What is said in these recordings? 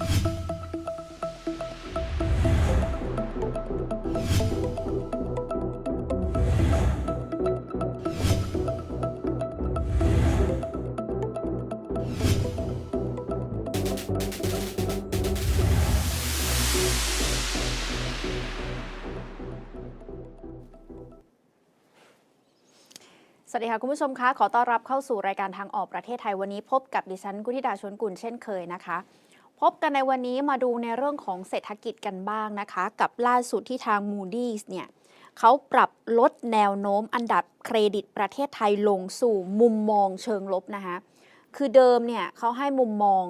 สวัสดีค่ะคุณผู้ชมคะขอต้อนรับเข้าสู่รายการทางออกประเทศไทยวันนี้พบกับดิฉันกุธิดาชวนกุลเช่นเคยนะคะ พบกันในวันนี้มาดูในเรื่องของเศรษฐกิจกันบ้างนะคะ กับล่าสุดที่ทาง Moody's เนี่ยเขาปรับลดแนวโน้มอันดับเครดิตประเทศไทยลงสู่มุมมองเชิงลบนะคะ คือเดิมเนี่ยเขาให้มุมมอง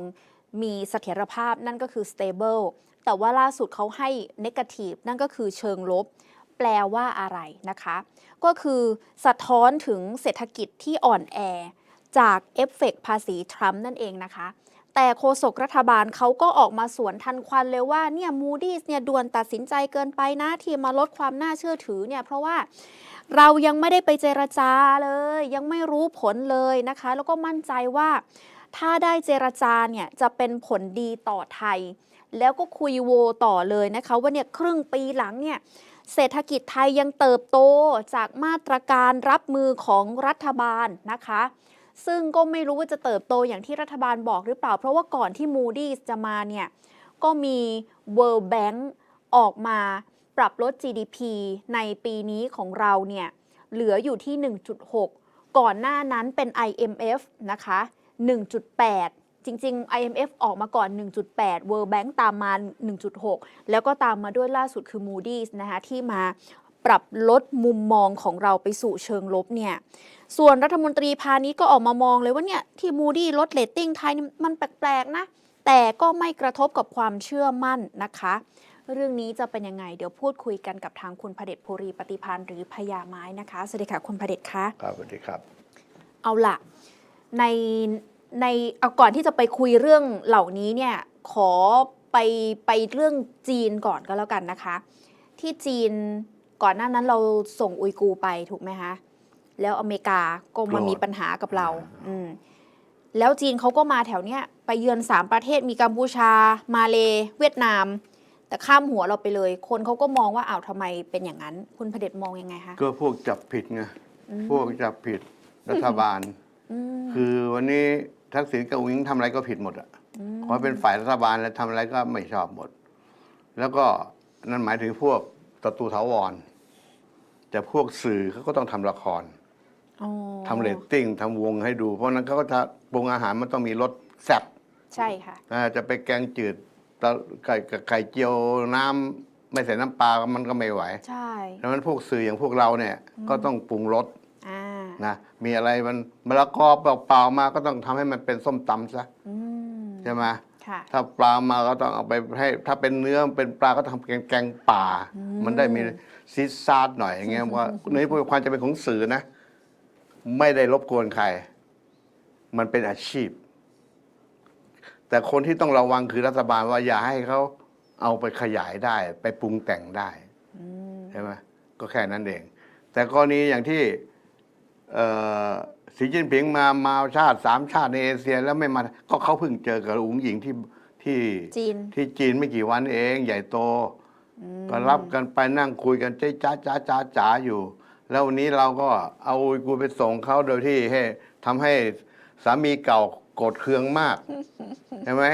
มีเสถียรภาพนั่นก็คือ stable แต่ว่าล่าสุดเขาให้ negative นั่นก็คือเชิงลบ แปลว่าอะไรนะคะ ก็คือสะท้อนถึงเศรษฐกิจที่อ่อนแอ จากเอฟเฟกต์ภาษีทรัมป์นั่นเองนะคะ แต่โฆษกรัฐบาลเขาก็ออกมาสวนทันควันเลยว่าเนี่ยมูดี้เนี่ยด่วนตัดสินใจเกินไปนะที่มาลดความน่าเชื่อถือเนี่ยเพราะว่าเรายังไม่ได้ไปเจรจาเลย ยังไม่รู้ผลเลยนะคะ แล้วก็มั่นใจว่าถ้าได้เจรจาเนี่ยจะเป็นผลดีต่อไทย แล้วก็คุยโวต่อเลยนะคะ ว่าเนี่ยครึ่งปีหลังเนี่ยเศรษฐกิจไทยยังเติบโตจากมาตรการรับมือของรัฐบาลนะคะ ซึ่งก็ไม่รู้ว่าจะเติบโตอย่างที่รัฐบาลบอกหรือเปล่า เพราะว่าก่อนที่ Moody's จะมาเนี่ย ก็มี World Bank ออกมาปรับลด GDP ในปีนี้ของเราเนี่ย เหลืออยู่ที่ 1.6 ก่อนหน้านั้นเป็น IMF นะคะ 1.8จริง ๆ IMF ออกมาก่อน 1.8 World Bank ตามมา 1.6 แล้วก็ตามมาด้วยล่าสุดคือ Moody's นะคะที่มา ปรับลดมุมมองของเราไปสู่เชิงลบเนี่ยส่วนรัฐมนตรีพาณิชย์ก็ออกมามองเลยว่าเนี่ยที่มูดี้ลดเลตติ้งไทยนี่มันแปลกๆนะ แต่ก็ไม่กระทบกับความเชื่อมั่นนะคะ เรื่องนี้จะเป็นยังไง เดี๋ยวพูดคุยกันกับทางคุณพเดชภูริปฏิพานหรือพญาไม้นะคะสวัสดีค่ะคุณพเดชคะครับสวัสดีครับ เอาละในในเอาก่อนที่จะไปคุยเรื่องเหล่านี้เนี่ยขอไปไปเรื่องจีนก่อนก็แล้วกันนะคะ ที่จีน ก่อนหน้านั้นเราส่งอุยกูร์ไปถูกไหมคะ แล้วอเมริกาก็มาโกรธมีปัญหากับเรา อืมแล้วจีนเขาก็มาแถวเนี้ยไปเยือนสามประเทศมีกัมพูชา มาเลเวียดนาม แต่ข้ามหัวเราไปเลย คนเขาก็มองว่าอ้าวทำไมเป็นอย่างนั้น คุณพเดชมองยังไงคะ ก็พวกจับผิดไงอืมพวกจับผิดรัฐบาลอืมคือวันนี้ทักษิณกับอุ้งอิงทำอะไรก็ผิดหมดอะมขอให้เป็นฝ่ายรัฐบาลแล้วทำอะไรก็ไม่ชอบหมด แล้วก็นั่นหมายถึงพวกศัตรูถาวร แต่พวกสื่อเขาก็ต้องทำละครอ๋อทำเรตติ้งทำวงให้ดู เพราะฉะนั้นเขาก็จะปรุงอาหารมันต้องมีรสแซ่บใช่ค่ะอ่าจะไปแกงจืดตะไก่กับไก่เจียวน้ำไม่ใส่น้ำปลามันก็ไม่ไหวใช่ดังนั้นพวกสื่ออย่างพวกเราเนี่ยก็ต้องปรุงรสอ่านะมีอะไรมันมะละกอเปล่าๆมาก็ต้องทำให้มันเป็นส้มตำซะอืม ใช่ไหม ค่ะถ้าปลามาก็ต้องเอาไปให้ ถ้าเป็นเนื้อเป็นปลาก็ทำแกงแกงป่าอืมมันได้มีซีดซาดหน่อยอย่างเงี้ยว่าในความจะเป็นของสื่อนะ ไม่ได้รบกวนใคร มันเป็นอาชีพ แต่คนที่ต้องระวังคือรัฐบาลว่าอย่าให้เขาเอาไปขยายได้ ไปปรุงแต่งได้อืมใช่ไหมก็แค่นั้นเอง แต่กรณีอย่างที่ เอ่อ สีจิ้นผิงมามาชาติสามชาติในเอเชียแล้วไม่มาก็เขาเพิ่งเจอกับอุ๋งหญิงที่ที่จีน ที่จีนไม่กี่วันเอง ใหญ่โตอืมก็รับกันไปนั่งคุยกันเจ๊จ้าจ้าจ้าจ๋าอยู่ แล้ววันนี้เราก็เอาอุยกูร์ไปส่งเขาโดยที่ให้ทำให้สามีเก่าโกรธเคืองมากใช่ไหม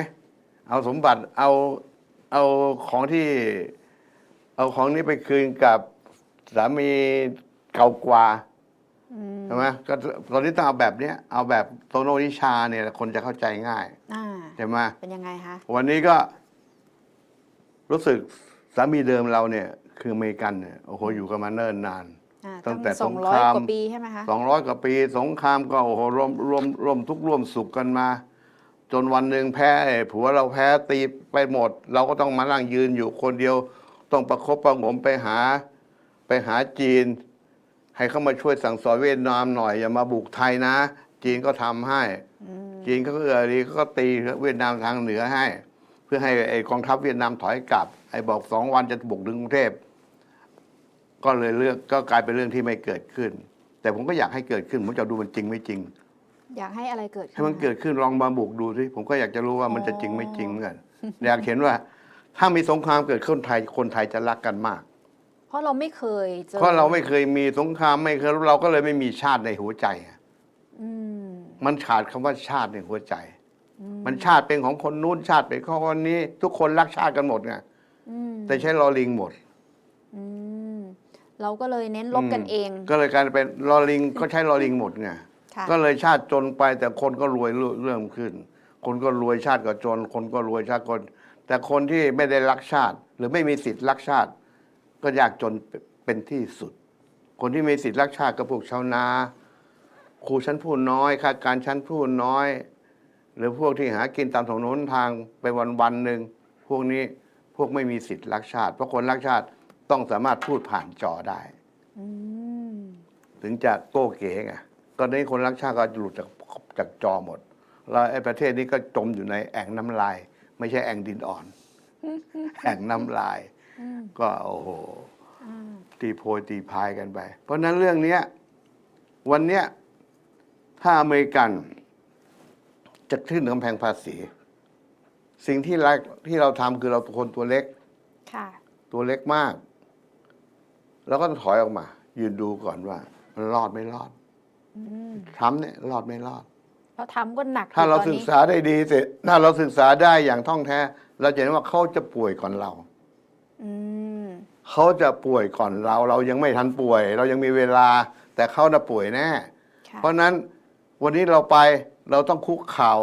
เอาสมบัติเอาเอาของที่ เอาของนี้ไปคืนกับสามีเก่ากว่าอืม ใช่ไหมก็ตอนนี้ต้องเอาแบบเนี้ยเอาแบบโตโนนิชาเนี่ยคนจะเข้าใจง่ายอ่าใช่ไหมเป็นยังไงคะวันนี้ก็ รู้สึกสามีเดิมเราเนี่ย คืออเมริกันเนี่ยโอ้โหอยู่กันมาเนิ่นนาน อ่าตั้งแต่สองสงร้อคยราม กว่าปีใช่ไหมคะ สองร้อยกว่าปี สงครามก็โอ้โหร่วมร่วมร่วมทุกข์ร่วมสุขกันมา จนวันหนึ่งแพ้ผัวเราแพ้ตีไปหมด เราก็ต้องมานั่งยืนอยู่คนเดียว ต้องประคบประหงมไปหา ไปหาจีน ให้เขามาช่วยสั่งสอนเวียดนามหน่อยอย่ามาบุกไทยนะ จีนก็ทำให้อืมจีนเขาก็เออดีเขาก็ตีเวียดนามทางเหนือให้ เพื่อให้ไอ้กองทัพเวียดนามถอยกลับ ไอ้บอกสองวันจะบุกถึงกรุงเทพก็เลยเรื่องก็กลายเป็นเรื่องที่ไม่เกิดขึ้น แต่ผมก็อยากให้เกิดขึ้น ผมจะดูมันจริงไม่จริง อยากให้อะไรเกิดขึ้นให้มันคะเกิดขึ้นลองมาบุกดูสิผมก็อยากจะรู้ว่ามันจะจริงไม่จริงเหมือนกันอยากเห็นว่า ถ้ามีสงครามเกิดขึ้นไทยคนไทยจะรักกันมากเพ ราะเราไม่เคยเจอเพราะเราไม่เคยมีสงครามไม่เคยเราก็เลยไม่มีชาติในหัวใจอะอืมมันขาดคำว่าชาติในหัวใจอืมันชาติเป็นของคนนู้นชาติเป็นของคนนี้ ทุกคนรักชาติกันหมดไงอืมแต่ใช้ลอลิงหมดอืมเราก็เลยเน้นลบกันเอง ก็เลยกลายเป็นลอลิงก็ใช้ลอลิงหมดไงค่ะก็เลยชาติจนไปแต่คนก็รวยเริ่มขึ้น คนก็รวยชาติก็จน คนก็รวยชาติคนแต่คนที่ไม่ได้รักชาติ หรือไม่มีสิทธิ์รักชาติ ก็ยากจนเป็นที่สุด คนที่มีสิทธิ์รักชาติก็พวกชาวนา ครูชั้นผู้น้อยข้าการชั้นผู้น้อย หรือพวกที่หากินตามถนนทางไปวันวันหนึ่งพวกนี้พวกไม่มีสิทธิ์รักชาติ เพราะคนรักชาติต้องสามารถพูดผ่านจอได้ถึงจะโก้เก๋ไงตอนนี้คนรักชาติก็หลุดจากจากจอหมด แล้วไอ้ประเทศนี้ก็จมอยู่ในแอ่งน้ำลาย ไม่ใช่แอ่งดินอ่อน แอ่งน้ำลาย ก็โอ้โหอ่าตีโพยตีพายกันไป เพราะฉะนั้นเรื่องเนี้ยวันเนี้ยถ้าอเมริกันจะขึ้นกำแพงภาษี สิ่งที่เราที่เราทำคือเราคนตัวเล็กค่ะตัวเล็กมาก แล้วก็ต้องถอยออกมา ยืนดูก่อนว่า มันรอดไม่รอดอืมทำเนี่ยรอดไม่รอดเพราะทำก็หนักอยู่ถ้าเราตอนศึกนี้ษาได้ดีเสร็จถ้าเราศึกษาได้อย่างท่องแท้ เราจะเห็นว่าเขาจะป่วยก่อนเรา อืมเขาจะป่วยก่อนเรา เรายังไม่ทันป่วย เรายังมีเวลา แต่เขาน่ะป่วยแน่ ค่ะเพราะฉะนั้นวันนี้เราไปเราต้องคุกเข่า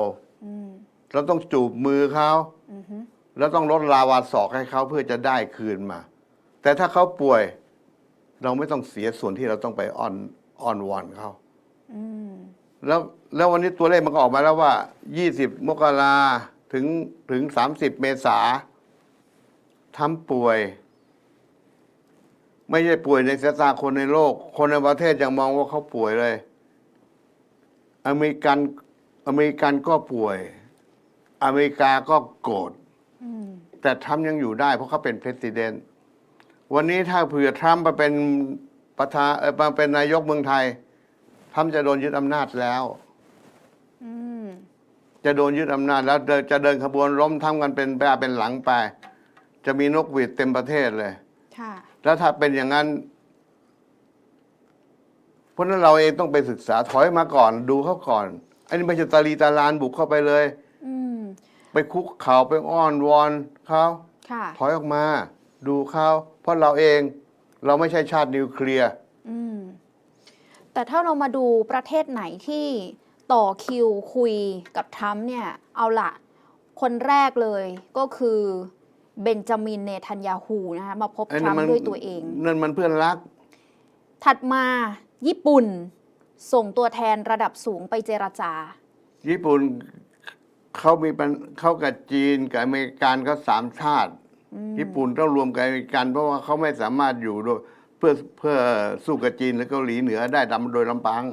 อืมเราต้องจูบมือเขา อือฮึแล้วต้องลดลาวาศอกให้เขาเพื่อจะได้คืนมา แต่ถ้าเขาป่วย เราไม่ต้องเสียส่วนที่เราต้องไปอ้อนอ้อนวอนเขา อืมแล้วแล้ววันนี้ตัวเลขมันก็ออกมาแล้วว่า 20 มกราถึงถึง 30 เมษา ทำป่วย ไม่ใช่ป่วยในสายตาคนในโลก คนในประเทศยังมองว่าเขาป่วยเลย อเมริกันอเมริกันก็ป่วย อเมริกาก็โกรธอืมแต่ทรัมป์ยังอยู่ได้ เพราะเขาเป็นประธานวันนี้ถ้าเผื่อทรัมป์มาเป็นประธานเอ่อมาเป็นนายกเมืองไทยทรัมป์จะโดนยึดอำนาจแล้วอืมจะโดนยึดอำนาจแล้วเดินจะเดินขบวนล้มทำกันเป็นไปเป็นหลังไป จะมีนกหวีดเต็มประเทศเลย ค่ะ แล้วถ้าเป็นอย่างนั้น เพราะฉะนั้นเราเองต้องไปศึกษาถอยมาก่อน ดูเขาก่อน อันนี้ไม่ใช่ตาลีตาลานบุกเข้าไปเลย อืม ไปคุกเข่าไปอ้อนวอนเขาค่ะ ถอยออกมา ดูเขาเพราะเราเองเราไม่ใช่ชาตินิวเคลียร์ อืม แต่ถ้าเรามาดูประเทศไหนที่ต่อคิวคุยกับทรัมป์เนี่ย เอาละคนแรกเลยก็คือ เบนจามินเนทันยาฮูนะคะมาพบไอ้ทรันั่มนมัน ป์ด้วยตัวเอง นั่นมันเพื่อนรัก ถัดมาญี่ปุ่น ส่งตัวแทนระดับสูงไปเจรจา ญี่ปุ่นเขามีปัญเขากับจีนกับอเมริกันเขาสามชาติ ญี่ปุ่นต้องรวมกับอเมริกัน เพราะว่าเขาไม่สามารถอยู่โดยเพื่อเพื่อสู้กับจีนหรือเกาหลีเหนือได้ดำโดยลำพัง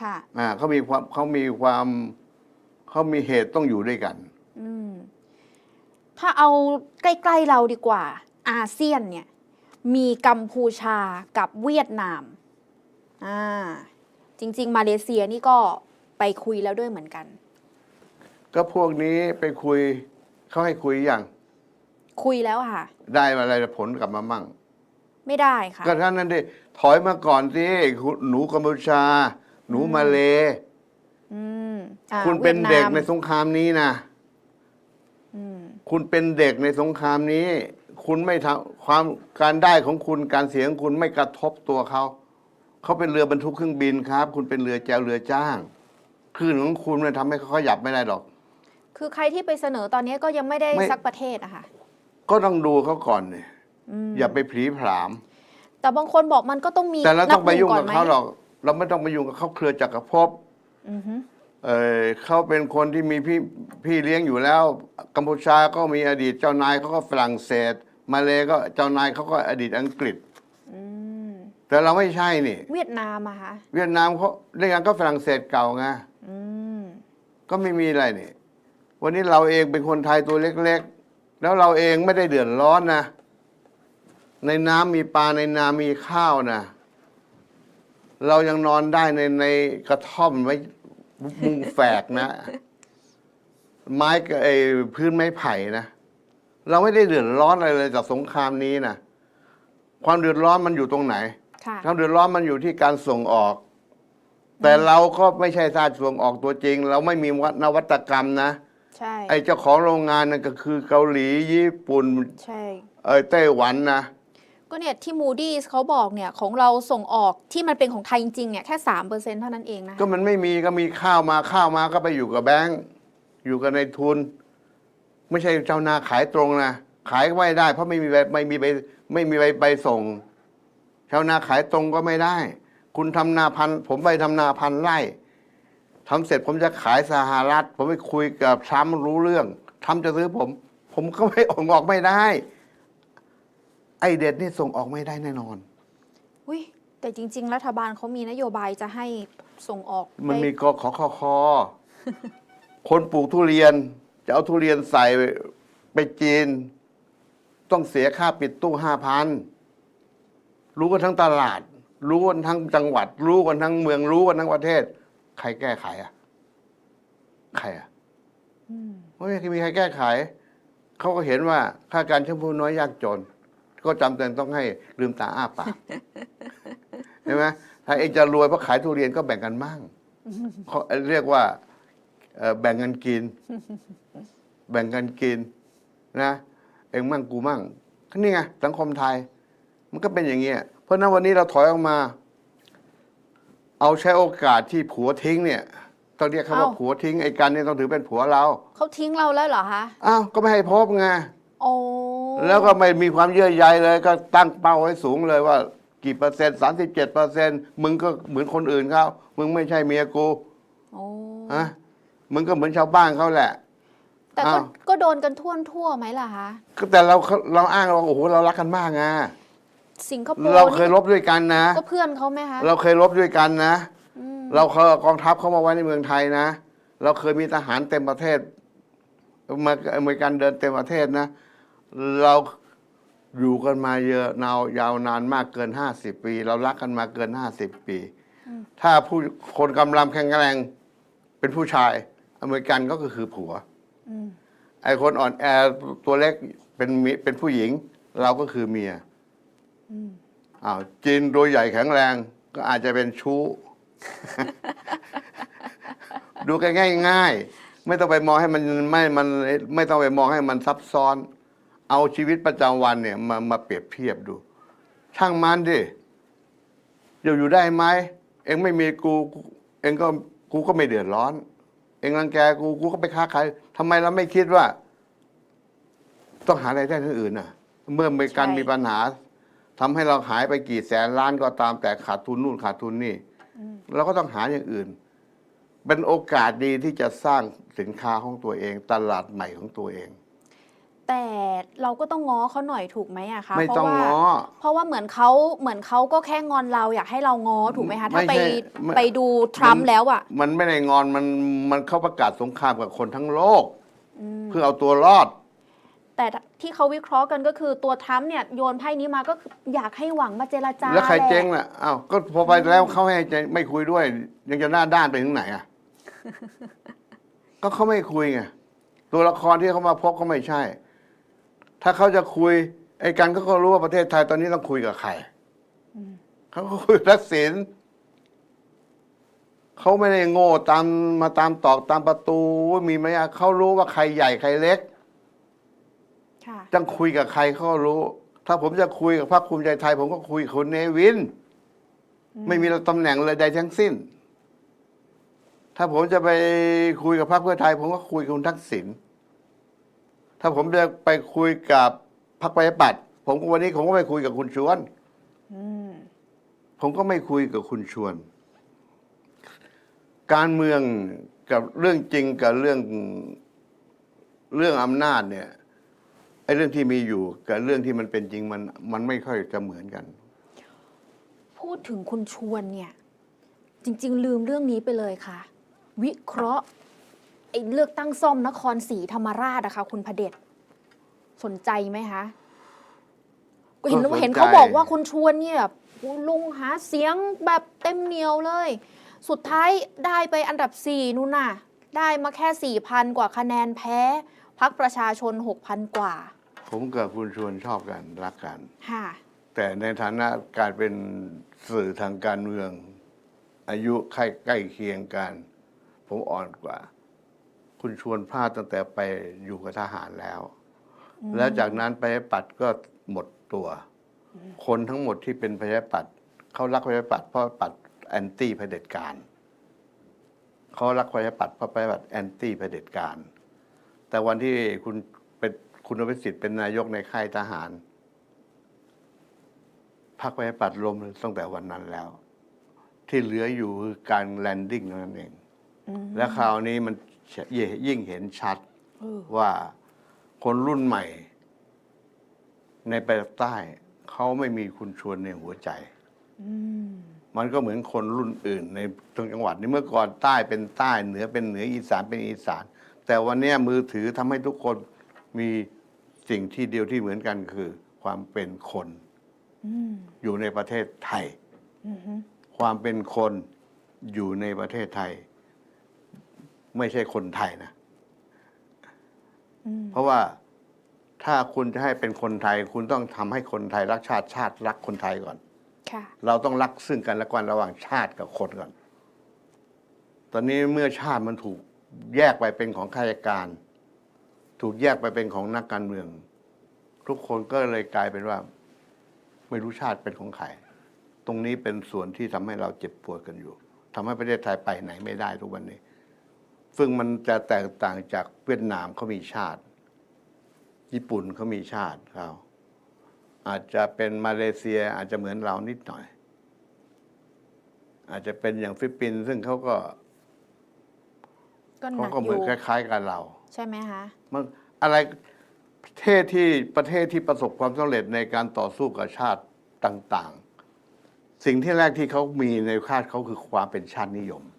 ค่ะ อ่าเขามีความเขามีความเขามีเหตุต้องอยู่ด้วยกัน อืม ถ้าเอาใกล้ๆเราดีกว่า อาเซียนเนี่ยมีกัมพูชากับเวียดนามอ่าจริง ๆ มาเลเซียนี่ก็ไปคุยแล้วด้วยเหมือนกัน ก็พวกนี้ไปคุยเขาให้คุยอย่างคุยแล้วค่ะ ได้อะไรผลกลับมามั่ง ไม่ได้ค่ะก็ท่านนั้นดิถอยมาก่อนสิหนูกัมพูชา หนูมาเลอืมอ่าคุณเป็นเด็กในวียดามสงครามนี้นะอืม คุณเป็นเด็กในสงครามนี้ คุณไม่ทำความการได้ของคุณการเสียของคุณไม่กระทบตัวเขา เขาเป็นเรือบรรทุกเครื่องบินครับ คุณเป็นเรือแจวเรือจ้างคลื่นของคุณมันทำให้เขาขยับไม่ได้หรอก คือใครที่ไปเสนอตอนนี้ก็ยังไม่ได้ไม่ สักประเทศอะค่ะก็ต้องดูเขาก่อนเนี่ยอืมอย่าไปผลีผลาม แต่บางคนบอกมันก็ต้องมีแต่เราต้องไปนับหนึ่ยุ่งก่กับเขาหรอก เราไม่ต้องไปยุ่งกับเขาเครือจักรภพ อือฮึ เออเขาเป็นคนที่มีพี่พี่เลี้ยงอยู่แล้ว กัมพูชาก็มีอดีตเจ้านายเขาก็ฝรั่งเศส มาเลก็เจ้านายเขาก็อดีตอังกฤษ อืมแต่เราไม่ใช่นี่ เวียดนามอะคะเวียดนามเขาเรื่องนั้นก็ฝรั่งเศสเก่าไงอืมก็ไม่มีอะไรนี่ วันนี้เราเองเป็นคนไทยตัวเล็กๆ แล้วเราเองไม่ได้เดือดร้อนนะ ในน้ำมีปลาในนามีข้าวนะ เรายังนอนได้ในในกระท่อมไว้ มุงแฝกนะ ไม้กับไอ้พื้นไม้ไผ่นะ เราไม่ได้เดือดร้อนอะไรเลยจากสงครามนี้นะความเดือดร้อนมันอยู่ตรงไหน ค่ะ ความเดือดร้อนมันอยู่ที่การส่งออก แต่เราก็ไม่ใช่ชาติส่งออกตัวจริง เราไม่มีนวัตกรรมนะ ใช่ ไอ้เจ้าของโรงงานนั่นก็คือเกาหลีญี่ปุ่นใช่ เอ้ยไต้หวันนะ ก็เนี่ยที่ Moody's เขาบอกเนี่ยของเราส่งออกที่มันเป็นของไทยจริงๆเนี่ยแค่สามเปอร์เซ็นเท่านั้นเองนะก็มันไม่มีก็มีข้าวมาข้าวมาก็ไปอยู่กับแบงก์อยู่กับในทุน ไม่ใช่เจ้านาขายตรงนะขายก็ไม่ได้ เพราะไม่มีใบไม่มีใบไม่มีใบใบส่งชาวนาขายตรงก็ไม่ได้ คุณทำนาพันผมไปทำนาพันไร่ทำเสร็จผมจะขายสหรัฐ ผมไปคุยกับทรัมป์รู้เรื่องทรัมป์จะซื้อผม ผมก็ไม่ออกออกไม่ได้ ไอเด็ดนี่ส่งออกไม่ได้แน่นอน อุ้ยแต่จริง ๆ รัฐบาลเขามีนโยบายจะให้ส่งออกมันได้มีกขอคอคอ คนปลูกทุเรียน จะเอาทุเรียนใส่ไปจีน ต้องเสียค่าปิดตู้ห้าพันรู้กันทั้งตลาด รู้กันทั้งจังหวัด รู้กันทั้งเมืองรู้กันทั้งประเทศ ใครแก้ไขอะ ใครอะอืม ไม่มีใครแก้ไข เขาก็เห็นว่าข้าการชั้นผู้น้อยยากจน ก็จำเป็นต้องให้ลืมตาอ้าปากเห็นไหมถ้าเองจะรวยเพราะขายทุเรียนก็แบ่งกันมั่งเขาเรียกว่าเอ่อแบ่งกันกิน แบ่งกันกินนะ เองมั่งกูมั่งก็นี่ไงสังคมไทย มันก็เป็นอย่างเงี้ยเพราะฉะนั้นวันนี้เราถอยออกมา เอาใช้โอกาสที่ผัวทิ้งเนี่ยต้องเรียกเขาว่าผัวทิ้งไอ้กันเนี่ยต้องถือเป็นผัวเราเขาทิ้งเราแล้วเหรอคะอ้าวก็ไม่ให้พบไง โอ้แล้วก็ไม่มีความเยื่อใยเลย ก็ตั้งเป้าไว้สูงเลยว่า กี่เปอร์เซ็นต์สามสิบเจ็ดเปอร์เซ็นต์มึงก็เหมือนคนอื่นเขามึงไม่ใช่เมียกูโอ้ฮะมึงก็เหมือนชาวบ้านเขาแหละ แต่ก็อ้าว ก็โดนกันทั่วทั่วๆไหมล่ะคะ ก็แต่เราเราอ้างว่าโอ้โหเรารักกันมากไงสิงคโปร์เราเคยนี่รบด้วยกันนะ ก็เพื่อนเขาไหมคะเราเคยรบด้วยกันนะ อืมเราเคยเอากองทัพเข้ามาไว้ในเมืองไทยนะ เราเคยมีทหารเต็มประเทศมาอเมริกันเดินเต็มประเทศนะ เราอยู่กันมาเยอะนาวยาวนานมากเกินห้าสิบปี เรารักกันมาเกินห้าสิบปี ถ้าผู้คนกำลังแข็งแรงเป็นผู้ชาย อเมริกันก็คือผัวอืมไอ้คนอ่อนแอตัวเล็กเป็นเมียเป็นผู้หญิง เราก็คือเมียอืมอ้าวจีนตัวใหญ่แข็งแรง ก็อาจจะเป็นชู้ ดูกันง่ายๆไม่ต้องไปมองให้มันไม่มันไม่ต้องไปมองให้มันซับซ้อน เอาชีวิตประจำวันเนี่ยมามาเปรียบเทียบดู ช่างมันดิอยู่อยู่ได้ไหมเองไม่มีกูกูเองก็กูก็ไม่เดือดร้อน เองรังแกกูกูก็ไปค้าขายทำไมเราไม่คิดว่า ต้องหารายได้ที่อื่นน่ะ เมื่อมีการมีปัญหาทำให้เราหายไปกี่แสนล้านก็ตามแต่ขาดทุนนู่นขาดทุนนี่อืมเราก็ต้องหาอย่างอื่น เป็นโอกาสดีที่จะสร้างสินค้าของตัวเอง ตลาดใหม่ของตัวเอง แต่เราก็ต้องง้อเขาหน่อยถูกไหมอะคะไม่เพต้องราะว่า ง้อ เพราะว่าเหมือนเขาเหมือนเขาก็แค่งอนเราอยากให้เราง้อถูกไหมคะ ถ้าไม่ไปใช่ไม่ ไปดูทรัมป์แล้วอะมันไม่ได้งอนมันมันเข้าประกาศสงครามกับคนทั้งโลก อืม เพื่อเอาตัวรอด แต่ที่เขาวิเคราะห์กันก็คือตัวทรัมป์เนี่ยโยนไพ่นี้มาก็คืออยากให้หวังมาเจรจาแล้วใครหละเจ๊งล่ะอ้าวก็พอไปแล้วเขาให้ใจไม่คุยด้วย ยังจะหน้าด้านไปถึงไหนอะ ก็เขาไม่คุยไงตัวละครที่เขามาพบเขาไม่ใช่ ถ้าเขาจะคุยไอ้กันเขาก็รู้ว่าประเทศไทยตอนนี้ต้องคุยกับใครเขาก็คุยกับทักษิณเขาไม่ได้โง่ตามมาตามตอกตามประตูว่ามีไหมอะเขารู้ว่าใครใหญ่ใครเล็กค่ะจะคุยกับใครเขาก็รู้ ถ้าผมจะคุยกับพรรคภูมิใจไทย ผมก็คุยกับคุณเนวิน ไม่มีตำแหน่งเลยใดทั้งสิ้น ถ้าผมจะไปคุยกับพรรคเพื่อไทย ผมก็คุยกับคุณทักษิณ ถ้าผมจะไปคุยกับพรรคประชาธิปัตย์ผมวันนี้ผมก็ไม่คุยกับคุณชวนมผมก็ไม่คุยกับคุณชวน การเมืองกับเรื่องจริงกับเรื่องเรื่องอำนาจเนี่ยไอ้เรื่องที่มีอยู่กับเรื่องที่มันเป็นจริงมันมันไม่ค่อยจะเหมือนกัน พูดถึงคุณชวนเนี่ย จริง ๆ ลืมเรื่องนี้ไปเลยค่ะ วิเคราะห์ อ้เลือกตั้งซ่อมนครศรีธรรมราชอะค่ะคุณพเดชสนใจไหมคะก็เห็นก็สนใจเห็นเขาบอกว่าคุณชวนเนี่ยแบบโอ้ลุงหาเสียงแบบเต็มเหนียวเลย สุดท้ายได้ไปอันดับสี่นู่นน่ะ ได้มาแค่สี่พันกว่าคะแนนแพ้พักประชาชนหกพันกว่า ผมกับคุณชวนชอบกันรักกันค่ะแต่ในฐานะการเป็นสื่อทางการเมือง อายุใกล้ใกล้เคียงกัน ผมอ่อนกว่า คุณชวนพลาดตั้งแต่ไปอยู่กับทหารแล้ว แล้วจากนั้นไปปัดก็หมดตัว คนทั้งหมดที่เป็นประชาธิปัตย์เขารักประชาธิปัตย์เพราะปัดแอนตี้เผด็จการเขารักประชาธิปัตย์เพราะประชาธิปัตย์แอนตี้เผด็จการแต่วันที่คุณเป็นคุณอภิสิทธิ์เป็นนายกในค่ายทหารพรรคประชาธิปัตย์ล้มตั้งแต่วันนั้นแล้ว ที่เหลืออยู่คือการแลนดิ้งเท่านั้นเองอืมและคราวนี้มัน ยิ่งเห็นชัดเออว่าคนรุ่นใหม่ ในประเทศใต้เขาไม่มีคุณชวนในหัวใจอืมมันก็เหมือนคนรุ่นอื่น ในตรงจังหวัดนี้เมื่อก่อนใต้เป็นใต้เหนือเป็นเหนืออีสานเป็นอีสาน แต่วันเนี้ยมือถือทำให้ทุกคนมีสิ่งที่เดียวที่เหมือนกันคือ ความเป็นคนอืมอยู่ในประเทศไทยอืมฮึความเป็นคนอยู่ในประเทศไทย ไม่ใช่คนไทยนะอืมเพราะว่าถ้าคุณจะให้เป็นคนไทย คุณต้องทำให้คนไทยรักชาติชาติรักคนไทยก่อนค่ะเราต้องรักซึ่งกันและกันระหว่างชาติกับคนก่อน ตอนนี้เมื่อชาติมันถูกแยกไปเป็นของข้าราชการ ถูกแยกไปเป็นของนักการเมือง ทุกคนก็เลยกลายเป็นว่า ไม่รู้ชาติเป็นของใครตรงนี้เป็นส่วนที่ทำให้เราเจ็บปวดกันอยู่ทำให้ประเทศไทยไปไหนไม่ได้ทุกวันนี้ ซึ่งมันจะแตกต่างจากเวียดนามเขามีชาติ ญี่ปุ่นเขามีชาติเขาอาจจะเป็นมาเลเซียอาจจะเหมือนเรานิดหน่อย อาจจะเป็นอย่างฟิลิปปินส์ซึ่งเขาก็ก็หเขานักก็อเหมือนยู่คล้าย ๆ กับเรา ใช่ไหมคะ มันอะไรประเทศที่ประเทศที่ประสบความสำเร็จในการต่อสู้กับชาติต่าง ๆ สิ่งที่แรกที่เขามีในชาติเขาคือความเป็นชาตินิยมอืม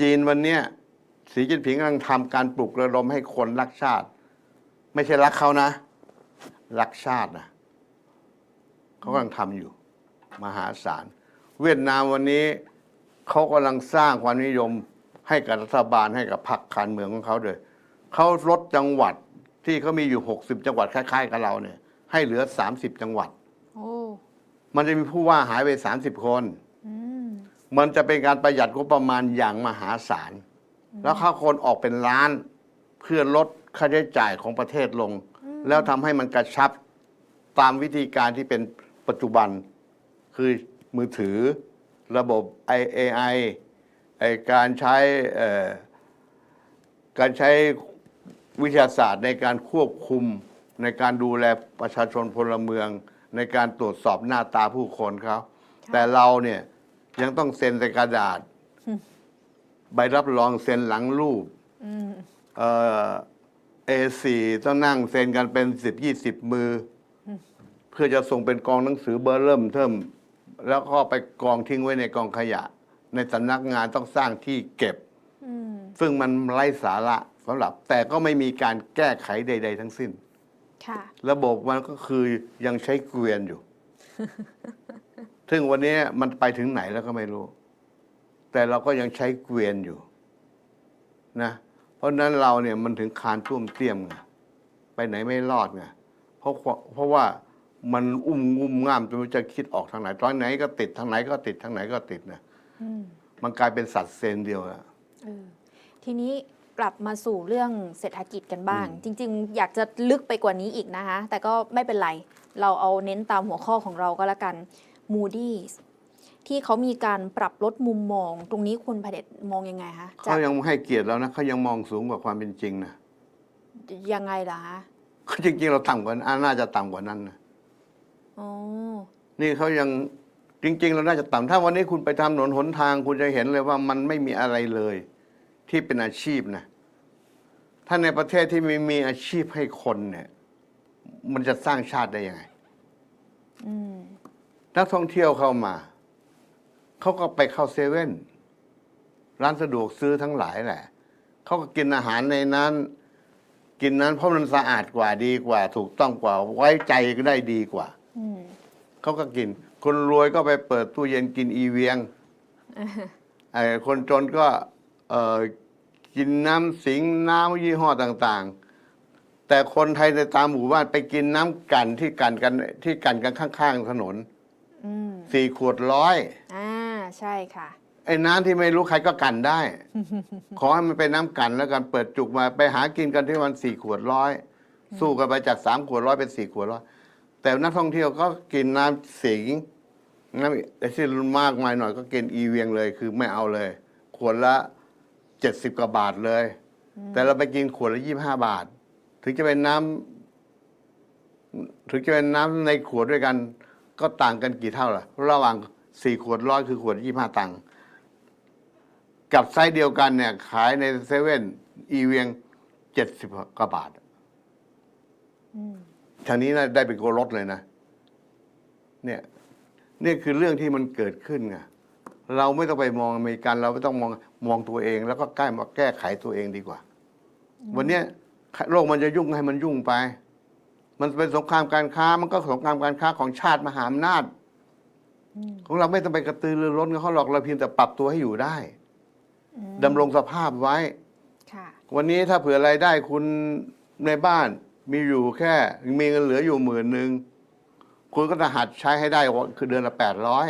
จีนวันเนี้ยสีจิ้นผิงกำลังทำการปลุกระดมให้คนรักชาติ ไม่ใช่รักเขานะ รักชาตินะเขากำลังทำอยู่ มหาศาล เวียดนามวันนี้เขากำลังสร้างความนิยมให้กับรัฐบาลให้กับพรรคการเมืองของเขาด้วยเขาลดจังหวัดที่เขามีอยู่ 60 จังหวัดคล้ายๆกับเราเนี่ย ให้เหลือ 30 จังหวัดโอ้มันจะมีผู้ว่าหายไป 30 คนอื มมันจะเป็นการประหยัดงบประมาณอย่างมหาศาล แล้วค่าคนออกเป็นล้านเพื่อลดค่าใช้จ่ายของประเทศลง แล้วทำให้มันกระชับตามวิธีการที่เป็นปัจจุบัน คือมือถือระบบ AI ไอการใช้เอ่อการใช้วิทยาศาสตร์ในการควบคุมในการดูแลประชาชนพลเมือง ในการตรวจสอบหน้าตาผู้คนเขาแต่เราเนี่ย ยังต้องเซ็นใส่กระดาษ ใบรับรองเซ็นหลังรูปอืมเอ่อ A4 ต้องนั่งเซ็นกันเป็นสิบยี่สิบมืออเพื่อจะส่งเป็นกองหนังสือเบอร์เริ่มเทิมแล้วก็ไปกองทิ้งไว้ในกองขยะ ในสำนักงานต้องสร้างที่เก็บอืมซึ่งมันไร้สาระสำหรับ แต่ก็ไม่มีการแก้ไขใด ๆ ทั้งสิ้น ค่ะ ระบบมันก็คือยังใช้เกวียนอยู่ ซึ่งวันนี้มันไปถึงไหนแล้วก็ไม่รู้ แต่เราก็ยังใช้เกวียนอยู่นะเพราะฉะนั้นเราเนี่ยมันถึงคานท่วมเตี้ยมไงไปไหนไม่รอดไงเพราะว่าเพราะว่ามันอุ้มงุ่มง่ามจนไม่รู้จะคิดออกทางไหนตอนไหนก็ติดทางไหนก็ติดทางไหนก็ติดนะอืมมันกลายเป็นสัตว์เซนเดียวอะเออทีนี้กลับมาสู่เรื่องเศรษฐกิจกันบ้างอืมจริง ๆ อยากจะลึกไปกว่านี้อีกนะคะ แต่ก็ไม่เป็นไร เราเอาเน้นตามหัวข้อของเราก็แล้วกัน Moody's ที่เขามีการปรับลดมุมมอง ตรงนี้คุณพเดชมองยังไงคะจาเขากยังให้เกียรติแล้วนะเขายังมองสูงกว่าความเป็นจริงนะยังไงล่ะคะจริง ๆ เราต่ำกว่านั้นน่าจะต่ำกว่านั้นนะอ๋อนี่เขายังจริง ๆ เราน่าจะต่ำถ้าวันนี้คุณไปทำถนนหนทาง คุณจะเห็นเลยว่ามันไม่มีอะไรเลย ที่เป็นอาชีพนะถ้าในประเทศที่ไม่มีอาชีพให้คนเนี่ย มันจะสร้างชาติได้ยังไง อืม นักท่องเที่ยวเข้ามา เขาก็ไปเข้าเซเว่นร้านสะดวกซื้อทั้งหลายแหละ เขาก็กินอาหารในนั้น กินนั้นเพราะมันสะอาดกว่าดีกว่า ถูกต้องกว่า ไว้ใจก็ได้ดีกว่าอืมเขาก็กิน คนรวยก็ไปเปิดตู้เย็นกินอีเวียงไอ้คนจนก็เอ่อกินน้ำสิงน้ำยี่ห้อต่าง ๆ แต่คนไทยในตามหมู่บ้านไปกินน้ำกันที่กันกันที่กันกันข้าง ๆ ถนน อืมสี่ขวดร้อยอ่าใช่ค่ะ ไอ้น้ำที่ไม่รู้ใครก็กันได้ ขอให้มันเป็นน้ำกันแล้วกันเปิดจุกมาไปหากินกันที่วันสี่ขวดร้อยสู้กันไปจากสามขวดร้อยเป็นสี่ขวดร้อยแต่นักท่องเที่ยวก็กินน้ำสิงน้ำไอ้ที่มากมายหน่อยก็กินอีเวียงเลยคือไม่เอาเลย ขวดละเจ็ดสิบกว่าบาทเลย แต่เราไปกินขวดละยี่ห้าบาท ถึงจะเป็นน้ำถึงจะเป็นน้ำในขวดด้วยกัน ก็ต่างกันกี่เท่าล่ะ ระหว่างสี่ขวดร้อยคือขวดยี่ห้าตังค์กับไซส์เดียวกันเนี่ย ขายในเซเว่นอีเวียงเจ็ดสิบกว่าบาทอืมทางนี้นะได้เป็นโกรถเลยนะ เนี่ยนี่คือเรื่องที่มันเกิดขึ้นไงเราไม่ต้องไปมองอเมริกัน เราไม่ต้องมองมองตัวเอง แล้วก็ใกล้มาแก้ไขตัวเองดีกว่า วันเนี้ยโลกมันจะยุ่งให้มันยุ่งไป มันเป็นสงครามการค้ามันก็สงครามการค้าของชาติมหาอำนาจอืมของเราไม่ต้องไปกระตือรือร้นกับเขาหรอกเราเพียงแต่ปรับตัวให้อยู่ได้อืมดำรงสภาพไว้ค่ะวันนี้ถ้าเผื่อรายได้คุณในบ้านมีอยู่แค่ มีเงินเหลืออยู่หมื่นหนึ่งคุณก็จะหัดใช้ให้ได้ว่าคือเดือนละแปดร้อย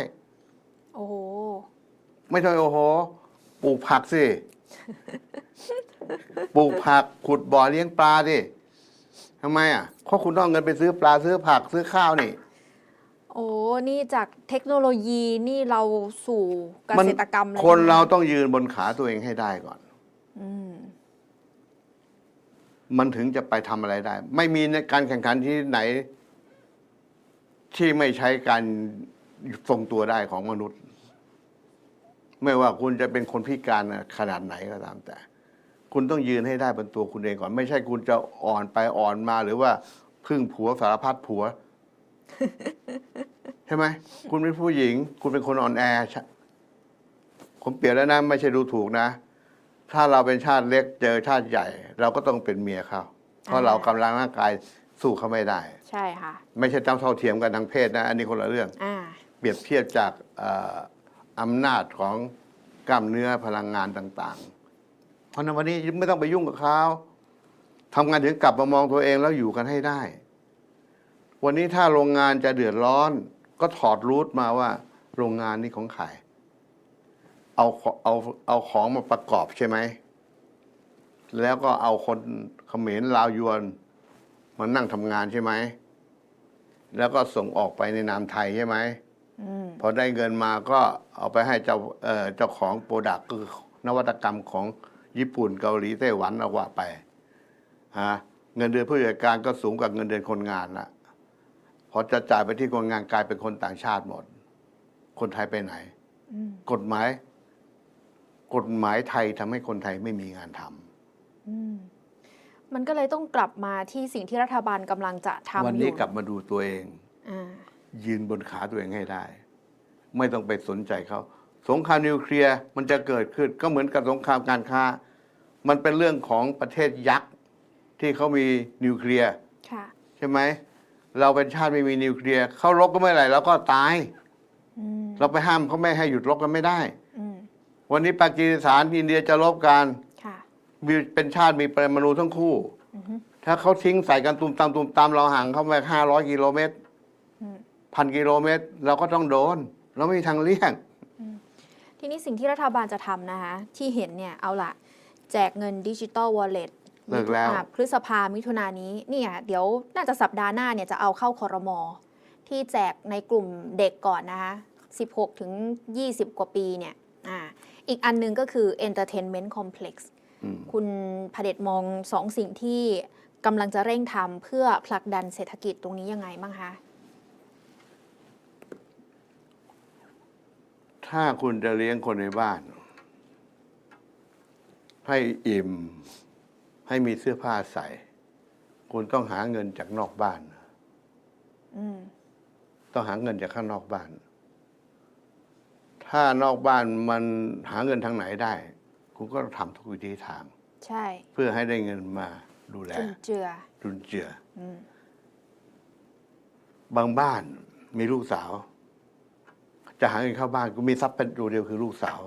โอ้โห ไม่ใช่โอ้โห ปลูกผักสิ ปลูกผักขุดบ่อเลี้ยงปลาดิ ทำไมอะเพราะคุณต้องเอาเงินไปซื้อปลาซื้อผักซื้อข้าวนี่ โอ้นี่จากเทคโนโลยีนี่เราสู่เกมันษตรกรรมเลยคนใช่ไหมเราต้องยืนบนขาตัวเองให้ได้ก่อน อืมมันถึงจะไปทำอะไรได้ ไม่มีในการแข่งขันที่ไหน ที่ไม่ใช้การทรงตัวได้ของมนุษย์ ไม่ว่าคุณจะเป็นคนพิการขนาดไหนก็ตามแต่ คุณต้องยืนให้ได้บนตัวคุณเองก่อน ไม่ใช่คุณจะอ่อนไปอ่อนมาหรือว่าพึ่งผัวสารพัดผัว ใช่ไหมคุณเป็นผู้หญิง คุณเป็นคนอ่อนแอใช่ผมเปลี่ยนแล้วนะไม่ใช่ดูถูกนะ ถ้าเราเป็นชาติเล็กเจอชาติใหญ่ เราก็ต้องเป็นเมียเขาเพราะเรากำลังร่างกายสู้เขาไม่ได้ ใช่ค่ะ ไม่ใช่ต้องเท่าเทียมกันทางเพศนะ อันนี้คนละเรื่องอ่าเปรียบเทียบจากเอ่ออำนาจของกล้ามเนื้อพลังงานต่าง ๆ เพราะในวันนี้ไม่ต้องไปยุ่งกับเขาทำงานถึงกลับมามองตัวเองแล้วอยู่กันให้ได้ วันนี้ถ้าโรงงานจะเดือดร้อน ก็ถอดรูทมาว่า โรงงานนี้ของใครเอาเอาเอาของมาประกอบใช่ไหม แล้วก็เอาคนเขมรลาวยวนมานั่งทำงานใช่ไหม แล้วก็ส่งออกไปในนามไทยใช่ไหมอืมพอได้เงินมาก็เอาไปให้เจ้าเอ่อเจ้าของโปรดักต์คือนวัตกรรมของ ญี่ปุ่นเกาหลีไต้หวันเอาว่าไปฮะเงินเดือนผู้จัดการก็สูงกว่าเงินเดือนคนงานละพอจะจ่ายไปที่คนงานกลายเป็นคนต่างชาติหมด คนไทยไปไหนอืมกฎหมาย กฎหมายไทยทำให้คนไทยไม่มีงานทำอืมมันก็เลยต้องกลับมาที่สิ่งที่รัฐบาลกำลังจะทำอยู่วันนี้กลับมาดูตัวเองอ่ายืนบนขาตัวเองให้ได้ ไม่ต้องไปสนใจเขาสงครามนิวเคลียร์มันจะเกิดขึ้นก็เหมือนกับสงครามการค้า มันเป็นเรื่องของประเทศยักษ์ที่เขามีนิวเคลียร์ค่ะ ใช่ไหม เราเป็นชาติไม่มีนิวเคลียร์เขารบก็ไม่อไหร่เราก็ตาย อืมเราไปห้ามเขาไม่ให้หยุดรบกันไม่ได้ อืมวันนี้ปากีสถานอินเดียจะรบกันค่ะมีเป็นชาติมีปรมาณูทั้งคู่ อือฮึถ้าเขาทิ้งใส่กันตุมตามตุมตามเราห่างเขาไปห้าร้อยกิโลเมตรอืม พันกิโลเมตรเราก็ต้องโดน เราไม่มีทางเลี่ยง ทีนี้สิ่งที่รัฐบาลจะทำนะคะที่เห็นเนี่ยเอาละ แจกเงินดิจิตอลวอลเล็ตเลิกแล้ว พฤษภามิถุนายนนี้เนี่ยเดี๋ยวน่าจะสัปดาห์หน้าเนี่ยจะเอาเข้าคอรมอที่แจกในกลุ่มเด็กก่อนนะคะ16 ถึง 20 กว่าปีเนี่ยอ่าอีกอันหนึงก็คือ Entertainment Complex อืม คุณพเดชมองสองสิ่งที่กำลังจะเร่งทำเพื่อผลักดันเศรษฐกิจตรงนี้ยังไงบ้างคะ ถ้าคุณจะเลี้ยงคนในบ้าน ให้อิ่ม ให้มีเสื้อผ้าใส่ คุณต้องหาเงินจากนอกบ้านอืมต้องหาเงินจากข้างนอกบ้าน ถ้านอกบ้านมันหาเงินทางไหนได้ คุณก็ทำทุกวิธีทาง ใช่ เพื่อให้ได้เงินมาดูแลจุนเจือจุนเจืออืมบางบ้านมีลูกสาว จะหาเงินเข้าบ้านก็มีทรัพย์เป็นตัวเดียวคือลูกสาว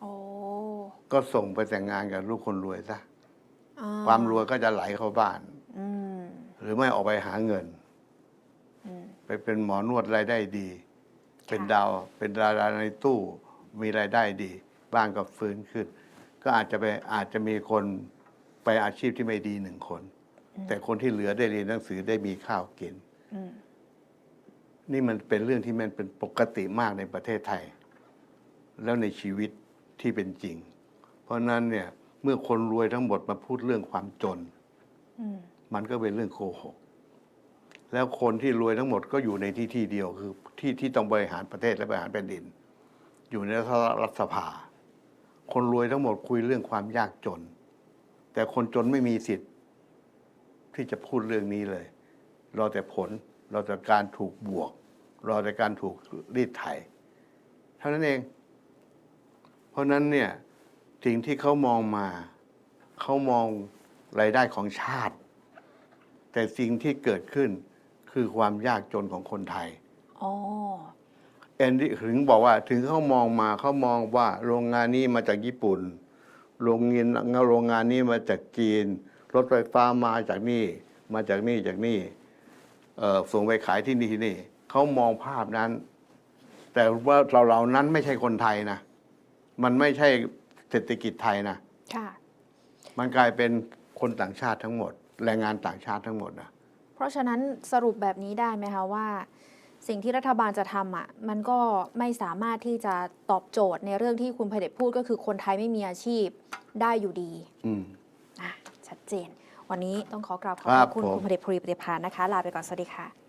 โอ้ ก็ส่งไปแต่งงานกับลูกคนรวยซะอ่ความรวยก็จะไหลเข้าบ้านอหรือไม่ออกไปหาเงิน อืม ไปเป็นหมอนวดรายได้ดีค่ะเป็นดาว เป็นดาราในตู้ มีรายได้ดี บ้านก็ฟื้นขึ้น ก็อาจจะไปอาจจะมีคนไปอาชีพที่ไม่ดีหนึ่งคนแต่คนที่เหลือได้เรียนหนังสือได้มีข้าวกิน อืมนี่มันเป็นเรื่องที่มันเป็นปกติมากในประเทศไทย แล้วในชีวิตที่เป็นจริงเพ ราะนั้นเนี่ยเมื่อคนรวยทั้งหมดมาพูดเรื่องความจน มันก็เป็นเรื่องโกหก แล้วคนที่รวยทั้งหมดก็อยู่ในที่ที่เดียวคือที่ที่ต้องบริหารประเทศและบริหารแผ่นดิน อยู่ในรัฐสภา คนรวยทั้งหมดคุยเรื่องความยากจน แต่คนจนไม่มีสิทธิ์ ที่จะพูดเรื่องนี้เลย รอแต่ผล รอแต่การถูกบวก รอแต่การถูกรีดไถ เท่านั้นเอง เพราะนั้นเนี่ย สิ่งที่เขามองมาเขามองรายได้ของชาติ แต่สิ่งที่เกิดขึ้นคือความยากจนของคนไทยอ๋อเอ็นที่ถึงบอกว่าถึงเขามองมาเขามองว่าโรงงานนี้มาจากญี่ปุ่น โรงงานโรงงานนี้มาจากจีน รถไฟฟ้ามาจากนี่มาจากนี่จากนี่เอ่อส่งไปขายที่นี่ที่นี่เขามองภาพนั้น แต่ว่าเราเรานั้นไม่ใช่คนไทยนะ มันไม่ใช่ เศรษฐกิจไทยนะค่ะ มันกลายเป็นคนต่างชาติทั้งหมด แรงงานต่างชาติทั้งหมดนะเพราะฉะนั้นสรุปแบบนี้ได้ไหมคะว่า สิ่งที่รัฐบาลจะทำอะมันก็ไม่สามารถที่จะตอบโจทย์ในเรื่องที่คุณพเดชพูดก็คือคนไทยไม่มีอาชีพได้อยู่ดีอืมอะชัดเจน วันนี้ต้องขอกราบขอบครับคุณผมคุณพเดชพรีปฏิภาณนะคะ ลาไปก่อนสวัสดีค่ะ